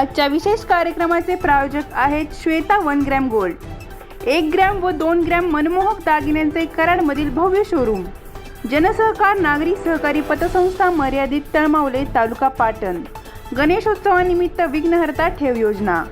आजच्या विशेष कार्यक्रमाचे प्रायोजक आहेत श्वेता वन ग्रॅम गोल्ड. एक ग्रॅम व दोन ग्रॅम मनमोहक दागिन्यांचे कराडमधील भव्य शोरूम जनसहकार नागरी सहकारी पतसंस्था मर्यादित तळमावले तालुका पाटण. गणेशोत्सवानिमित्त विघ्नहर्ता ठेव योजना.